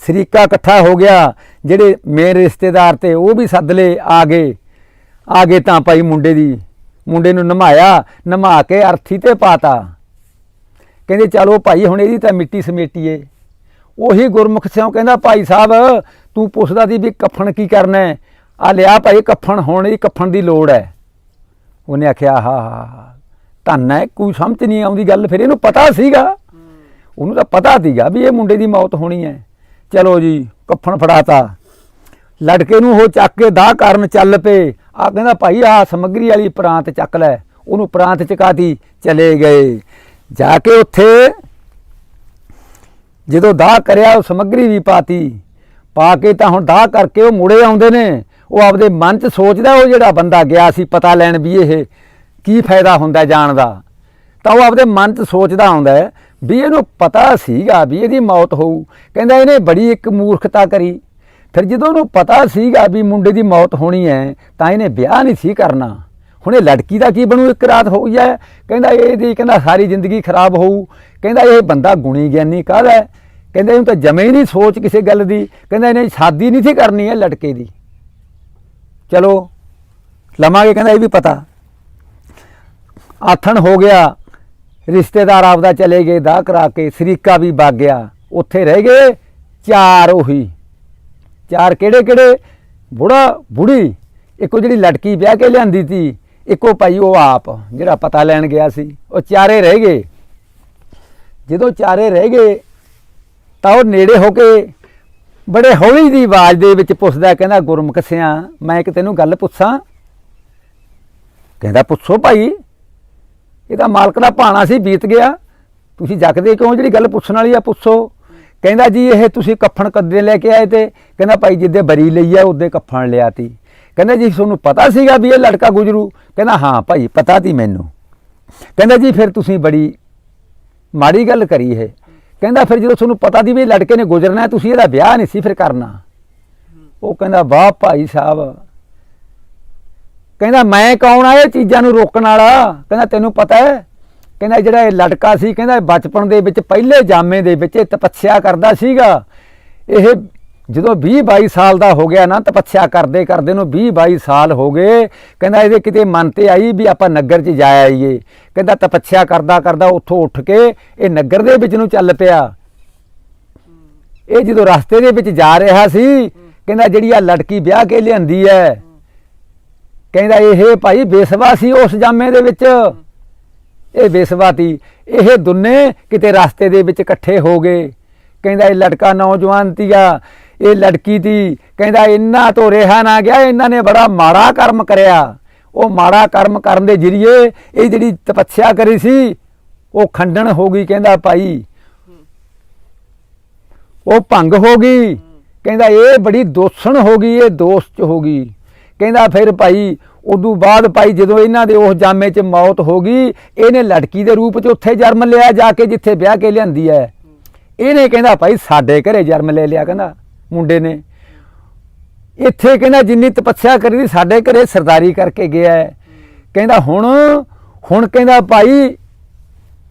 ਸਰੀਕਾ ਇਕੱਠਾ ਹੋ ਗਿਆ। ਜਿਹੜੇ ਮੇਰੇ ਰਿਸ਼ਤੇਦਾਰ ਤੇ ਉਹ ਵੀ ਸੱਦ ਲਏ ਆ ਗਏ। ਆ ਗਏ ਤਾਂ ਭਾਈ ਮੁੰਡੇ ਦੀ। ਮੁੰਡੇ ਨੂੰ ਨਮਾਇਆ, ਨਮਾ ਕੇ ਅਰਥੀ ਤੇ ਪਾਤਾ। ਕਹਿੰਦੇ, ਚਲੋ ਭਾਈ, ਹੁਣ ਇਹਦੀ ਤਾਂ ਮਿੱਟੀ ਸਮੇਟੀਏ। ਉਹੀ ਗੁਰਮੁਖ ਸਿਉ ਕਹਿੰਦਾ, ਭਾਈ ਸਾਹਿਬ, ਤੂੰ ਪੁੱਛਦਾ ਸੀ ਵੀ ਕਫਨ ਕੀ ਕਰਨਾ ਹੈ? ਆ ਲਿਆ ਭਾਈ, ਕਫਨ ਹੁਣ ਇਹ ਕਫਨ ਦੀ ਲੋੜ ਹੈ। ਉਹਨੇ ਆਖਿਆ, ਹਾ ਹਾ ਧੰਨ ਹੈ, ਕੋਈ ਸਮਝ ਨਹੀਂ ਆਉਂਦੀ ਗੱਲ। ਫਿਰ ਇਹਨੂੰ ਪਤਾ ਸੀਗਾ। ਉਹਨੂੰ ਤਾਂ ਪਤਾ ਸੀਗਾ ਵੀ ਇਹ ਮੁੰਡੇ ਦੀ ਮੌਤ ਹੋਣੀ ਹੈ। ਚਲੋ ਜੀ, ਕਫਨ ਫੜਾਤਾ। ਲੜਕੇ ਨੂੰ ਉਹ ਚੱਕ ਕੇ ਦਾਹ ਕਰਨ ਚੱਲ ਪਏ। ਆ ਕਹਿੰਦਾ, ਭਾਈ ਆ ਸਮੱਗਰੀ ਵਾਲੀ ਪ੍ਰਾਂਤ ਚੱਕ ਲੈ। ਉਹਨੂੰ ਪ੍ਰਾਂਤ ਚਕਾਤੀ ਚਲੇ ਗਏ। ਜਾ ਕੇ ਉੱਥੇ ਜਦੋਂ ਦਾਹ ਕਰਿਆ, ਉਹ ਸਮੱਗਰੀ ਵੀ ਪਾਤੀ। ਪਾ ਕੇ ਤਾਂ ਹੁਣ ਦਾਹ ਕਰਕੇ ਉਹ ਮੁੜੇ ਆਉਂਦੇ ਨੇ। ਉਹ ਆਪਦੇ ਮਨ 'ਚ ਸੋਚਦਾ ਉਹ ਜਿਹੜਾ ਬੰਦਾ ਗਿਆ ਸੀ, ਪਤਾ ਲੈਣ ਵੀ ਇਹ ਕੀ ਫਾਇਦਾ ਹੁੰਦਾ ਜਾਣ ਦਾ। ਤਾਂ ਉਹ ਆਪਦੇ ਮਨ 'ਚ ਸੋਚਦਾ ਆਉਂਦਾ ਵੀ ਇਹਨੂੰ ਪਤਾ ਸੀਗਾ ਵੀ ਇਹਦੀ ਮੌਤ ਹੋਊ। ਕਹਿੰਦਾ ਇਹਨੇ ਬੜੀ ਇੱਕ ਮੂਰਖਤਾ ਕਰੀ। ਫਿਰ ਜਦੋਂ ਉਹਨੂੰ ਪਤਾ ਸੀਗਾ ਵੀ ਮੁੰਡੇ ਦੀ ਮੌਤ ਹੋਣੀ ਹੈ, ਤਾਂ ਇਹਨੇ ਵਿਆਹ ਨਹੀਂ ਸੀ ਕਰਨਾ। ਹੁਣ ਇਹ ਲੜਕੀ ਦਾ ਕੀ ਬਣੂ, ਇੱਕ ਰਾਤ ਹੋਈ ਹੈ ਕਹਿੰਦਾ ਇਹਦੀ, ਕਹਿੰਦਾ ਸਾਰੀ ਜ਼ਿੰਦਗੀ ਖਰਾਬ ਹੋਊ। ਕਹਿੰਦਾ ਇਹ ਬੰਦਾ ਗੁਣੀ ਗਿਆਨੀ ਕਾਹਦਾ ਕਹਿੰਦਾ ਇਹਨੂੰ ਤਾਂ ਜਮੇ ਹੀ ਨਹੀਂ ਸੋਚ ਕਿਸੇ ਗੱਲ ਦੀ। ਕਹਿੰਦਾ ਇਹਨੇ ਸ਼ਾਦੀ ਨਹੀਂ ਸੀ ਕਰਨੀ ਹੈ ਲੜਕੇ ਦੀ। ਚਲੋ, ਲਵਾਂਗੇ, ਕਹਿੰਦਾ ਇਹ ਵੀ ਪਤਾ। ਆਥਣ ਹੋ ਗਿਆ। ਰਿਸ਼ਤੇਦਾਰ ਆਪਦਾ ਚਲੇ ਗਏ ਦਾ ਕਰਾ ਕੇ। ਸਰੀਕਾ ਵੀ ਵਗ ਗਿਆ। ਉੱਥੇ ਰਹਿ ਗਏ ਚਾਰ ਉਹੀ। ਚਾਰ ਕਿਹੜੇ ਕਿਹੜੇ ਬੁੜਾ, ਬੁੜੀ। ਇੱਕੋ ਜਿਹੜੀ ਲੜਕੀ ਵਿਆਹ ਕੇ ਲਿਆਂਦੀ ਸੀ ਇੱਕੋ ਭਾਈ ਉਹ ਆਪ, ਜਿਹੜਾ ਪਤਾ ਲੈਣ ਗਿਆ ਸੀ, ਉਹ ਚਾਰੇ ਰਹਿ ਗਏ। ਜਦੋਂ ਚਾਰੇ ਰਹਿ ਗਏ, ਤਾਂ ਉਹ ਨੇੜੇ ਹੋ ਕੇ ਬੜੇ ਹੌਲੀ ਦੀ ਆਵਾਜ਼ ਦੇ ਵਿੱਚ ਪੁੱਛਦਾ, ਕਹਿੰਦਾ, ਗੁਰਮੁਖ ਸਿਆ, ਮੈਂ ਇੱਕ ਤੈਨੂੰ ਗੱਲ ਪੁੱਛਾਂ? ਕਹਿੰਦਾ, ਪੁੱਛੋ ਭਾਈ ਇਹਦਾ ਮਾਲਕ ਦਾ ਭਾਣਾ ਸੀ, ਬੀਤ ਗਿਆ। ਤੁਸੀਂ ਜਗਦੇ ਕਿਉਂ? ਜਿਹੜੀ ਗੱਲ ਪੁੱਛਣ ਵਾਲੀ ਆ, ਪੁੱਛੋ। ਕਹਿੰਦਾ, ਜੀ, ਇਹ ਤੁਸੀਂ ਕੱਫਣ ਕੱਦੇ ਲੈ ਕੇ ਆਏ ਤੇ? ਕਹਿੰਦਾ, ਭਾਈ, ਜਿੱਦੇ ਬਰੀ ਲਈ ਆ, ਉਹਦੇ ਕੱਫਣ ਲਿਆ ਤੀ ਕਹਿੰਦਾ ਜੀ ਤੁਹਾਨੂੰ ਪਤਾ ਸੀਗਾ ਵੀ ਇਹ ਲੜਕਾ ਗੁਜਰੂ। ਕਹਿੰਦਾ, ਹਾਂ ਭਾਈ, ਪਤਾ ਤੀ ਮੈਨੂੰ। ਕਹਿੰਦਾ, ਜੀ ਫਿਰ ਤੁਸੀਂ ਬੜੀ ਮਾੜੀ ਗੱਲ ਕਰੀ ਹੈ ਕਹਿੰਦਾ, ਫਿਰ ਜਦੋਂ ਤੁਹਾਨੂੰ ਪਤਾ ਦੀ ਵੀ ਇਹ ਲੜਕੇ ਨੇ ਗੁਜਰਨਾ ਤੁਸੀਂ ਇਹਦਾ ਵਿਆਹ ਨਹੀਂ ਸੀ ਫਿਰ ਕਰਨਾ। ਉਹ ਕਹਿੰਦਾ, ਵਾਹ ਭਾਈ ਸਾਹਿਬ। ਕਹਿੰਦਾ, ਮੈਂ ਕੌਣ ਆ ਇਹ ਚੀਜ਼ਾਂ ਨੂੰ ਰੋਕਣ ਵਾਲਾ? ਕਹਿੰਦਾ, ਤੈਨੂੰ ਪਤਾ ਹੈ? ਕਹਿੰਦਾ, ਜਿਹੜਾ ਇਹ ਲੜਕਾ ਸੀ, ਕਹਿੰਦਾ ਬਚਪਨ ਦੇ ਵਿੱਚ, ਪਹਿਲੇ ਜਾਮੇ ਦੇ ਵਿੱਚ ਇਹ ਤਪੱਸਿਆ ਕਰਦਾ ਸੀਗਾ। ਇਹ ਜਦੋਂ 20 22 ਸਾਲ ਦਾ ਹੋ ਗਿਆ ਨਾ ਤਪੱਸਿਆ ਕਰਦੇ ਕਰਦੇ ਨੂੰ 20 22 ਸਾਲ ਹੋ ਗਏ, ਕਹਿੰਦਾ ਇਹਦੇ ਕਿਤੇ ਮਨ ਤੇ ਆਈ ਵੀ ਆਪਾਂ ਨਗਰ 'ਚ ਜਾ ਆਈਏ। ਕਹਿੰਦਾ ਤਪੱਸਿਆ ਕਰਦਾ ਕਰਦਾ ਉੱਥੋਂ ਉੱਠ ਕੇ ਇਹ ਨਗਰ ਦੇ ਵਿੱਚ ਨੂੰ ਚੱਲ ਪਿਆ। ਇਹ ਜਦੋਂ ਰਸਤੇ ਦੇ ਵਿੱਚ ਜਾ ਰਿਹਾ ਸੀ, ਕਹਿੰਦਾ ਜਿਹੜੀ ਆ ਲੜਕੀ ਵਿਆਹ ਕੇ ਲਿਆਂਦੀ ਹੈ, ਕਹਿੰਦਾ ਇਹ ਭਾਈ ਬੇਸਵਾ ਸੀ ਉਸ ਜਾਮੇ ਦੇ ਵਿੱਚ। ਇਹ ਬੇਸਵਾ ਤੀ। ਇਹ ਦੋਨੇ ਕਿਤੇ ਰਸਤੇ ਦੇ ਵਿੱਚ ਇਕੱਠੇ ਹੋ ਗਏ। ਕਹਿੰਦਾ ਇਹ ਲੜਕਾ ਨੌਜਵਾਨ ਤੀਗਾ ਇਹ ਲੜਕੀ ਤੀ ਕਹਿੰਦਾ ਇਹਨਾਂ ਤੋਂ ਰਿਹਾ ਨਾ ਗਿਆ, ਇਹਨਾਂ ਨੇ ਬੜਾ ਮਾੜਾ ਕਰਮ ਕਰਿਆ। ਉਹ ਮਾੜਾ ਕਰਮ ਕਰਨ ਦੇ ਜਰੀਏ ਇਹ ਜਿਹੜੀ ਤਪੱਸਿਆ ਕਰੀ ਸੀ, ਉਹ ਖੰਡਨ ਹੋ ਗਈ ਕਹਿੰਦਾ ਭਾਈ। ਉਹ ਭੰਗ ਹੋ ਗਈ, ਕਹਿੰਦਾ ਇਹ ਬੜੀ ਦੋਸਣ ਹੋ ਗਈ, ਇਹ ਦੋਸਤ ਹੋ ਗਈ। ਕਹਿੰਦਾ ਫਿਰ ਭਾਈ, ਉਦੋਂ ਬਾਅਦ ਭਾਈ ਜਦੋਂ ਇਹਨਾਂ ਦੇ ਉਸ ਜਾਮੇ 'ਚ ਮੌਤ ਹੋ ਗਈ, ਇਹਨੇ ਲੜਕੀ ਦੇ ਰੂਪ 'ਚ ਉੱਥੇ ਜਨਮ ਲਿਆ ਜਾ ਕੇ ਜਿੱਥੇ ਵਿਆਹ ਕੇ ਲਿਆਂਦੀ ਹੈ। ਇਹਨੇ ਕਹਿੰਦਾ ਭਾਈ ਸਾਡੇ ਘਰੇ ਜਨਮ ਲੈ ਲਿਆ ਕਹਿੰਦਾ। ਮੁੰਡੇ ਨੇ। ਇੱਥੇ ਕਹਿੰਦਾ ਜਿੰਨੀ ਤਪੱਸਿਆ ਕਰੀ ਦੀ ਸਾਡੇ ਘਰੇ ਸਰਦਾਰੀ ਕਰਕੇ ਗਿਆ ਹੈ। ਕਹਿੰਦਾ ਹੁਣ ਹੁਣ ਕਹਿੰਦਾ ਭਾਈ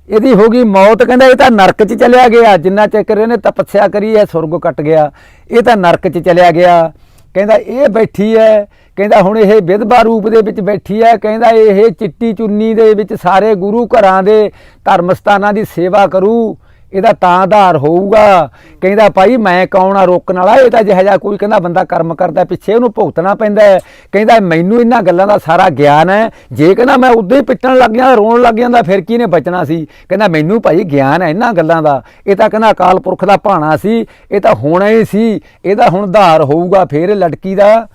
ਇਹਦੀ ਹੋ ਗਈ ਮੌਤ। ਕਹਿੰਦਾ ਇਹ ਤਾਂ ਨਰਕ 'ਚ ਚਲਿਆ ਗਿਆ। ਜਿੰਨਾ ਚੱਕਰ ਇਹਨੇ ਤਪੱਸਿਆ ਕਰੀ ਹੈ, ਸੁਰਗ ਕੱਟ ਗਿਆ। ਇਹ ਤਾਂ ਨਰਕ 'ਚ ਚਲਿਆ ਗਿਆ। ਕਹਿੰਦਾ ਇਹ ਬੈਠੀ ਹੈ। ਕਹਿੰਦਾ ਹੁਣ ਇਹ ਵਿਧਵਾ ਰੂਪ ਦੇ ਵਿੱਚ ਬੈਠੀ ਹੈ। ਕਹਿੰਦਾ ਇਹ ਚਿੱਟੀ ਚੁੰਨੀ ਦੇ ਵਿੱਚ ਸਾਰੇ ਗੁਰੂ ਘਰਾਂ ਦੇ ਧਰਮ ਸਥਾਨਾਂ ਦੀ ਸੇਵਾ ਕਰੂ। ਇਹਦਾ ਤਾਂ ਆਧਾਰ ਹੋਊਗਾ। ਕਹਿੰਦਾ ਭਾਈ, ਮੈਂ ਕੌਣ ਆ ਰੋਕਣ ਵਾਲਾ? ਇਹ ਤਾਂ ਜਿਹਾ ਜਿਹਾ ਕੋਈ ਕਹਿੰਦਾ ਬੰਦਾ ਕਰਮ ਕਰਦਾ, ਪਿੱਛੇ ਉਹਨੂੰ ਭੁਗਤਣਾ ਪੈਂਦਾ ਹੈ। ਕਹਿੰਦਾ ਮੈਨੂੰ ਇਹਨਾਂ ਗੱਲਾਂ ਦਾ ਸਾਰਾ ਗਿਆਨ ਹੈ। ਜੇ ਕਹਿੰਦਾ ਮੈਂ ਉਦੋਂ ਹੀ ਪਿੱਟਣ ਲੱਗ ਜਾਂਦਾ, ਰੋਣ ਲੱਗ ਜਾਂਦਾ, ਫਿਰ ਕਿਹਨੇ ਬਚਣਾ ਸੀ? ਕਹਿੰਦਾ ਮੈਨੂੰ ਭਾਈ ਗਿਆਨ ਹੈ ਇਹਨਾਂ ਗੱਲਾਂ ਦਾ। ਇਹ ਤਾਂ ਕਹਿੰਦਾ ਅਕਾਲ ਪੁਰਖ ਦਾ ਭਾਣਾ ਸੀ। ਇਹ ਤਾਂ ਹੋਣਾ ਹੀ ਸੀ। ਇਹਦਾ ਹੁਣ ਧਾਰ ਹੋਊਗਾ ਫਿਰ ਲੜਕੀ ਦਾ।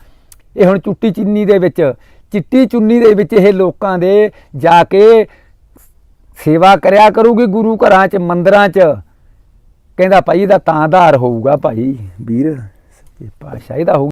ਇਹ ਹੁਣ ਚੁੱਟੀ ਚਿੰਨੀ ਦੇ ਵਿੱਚ, ਚਿੱਟੀ ਚੁੰਨੀ ਦੇ ਵਿੱਚ ਇਹ ਲੋਕਾਂ ਦੇ ਜਾ ਕੇ ਸੇਵਾ ਕਰਿਆ ਕਰੂਗੀ ਗੁਰੂ ਘਰਾਂ 'ਚ, ਮੰਦਰਾਂ 'ਚ। ਕਹਿੰਦਾ ਭਾਈ ਇਹਦਾ ਤਾਂ ਆਧਾਰ ਹੋਊਗਾ ਭਾਈ। ਵੀਰ, ਇਹ ਪਾਸ਼ਾ ਇਹਦਾ ਹੋਊ